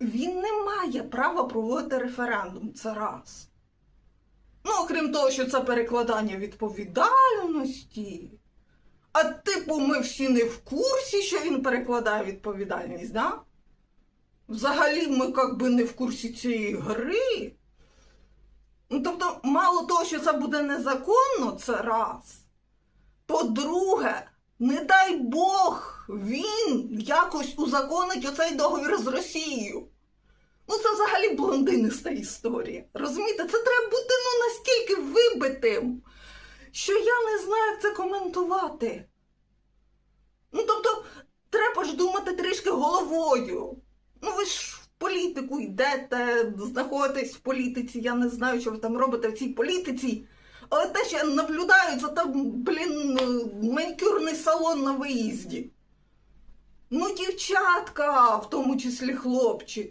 він не має права проводити референдум. Це раз. Ну, окрім того, що це перекладання відповідальності. А типу, ми всі не в курсі, що він перекладає відповідальність, да? Взагалі, ми як би не в курсі цієї гри. Ну, тобто, мало того, що це буде незаконно, це раз. По-друге, не дай Бог, він якось узаконить оцей договір з Росією. Ну, це взагалі блондиниста історія. Розумієте, це треба бути ну, настільки вибитим, що я не знаю, як це коментувати. Ну, тобто, треба ж думати трішки головою. Ну, ви ж в політику йдете, знаходитесь в політиці, я не знаю, що ви там робите в цій політиці. Але те, що я наблюдаю, це там, блін, манікюрний салон на виїзді. Ну, дівчатка, в тому числі хлопчик.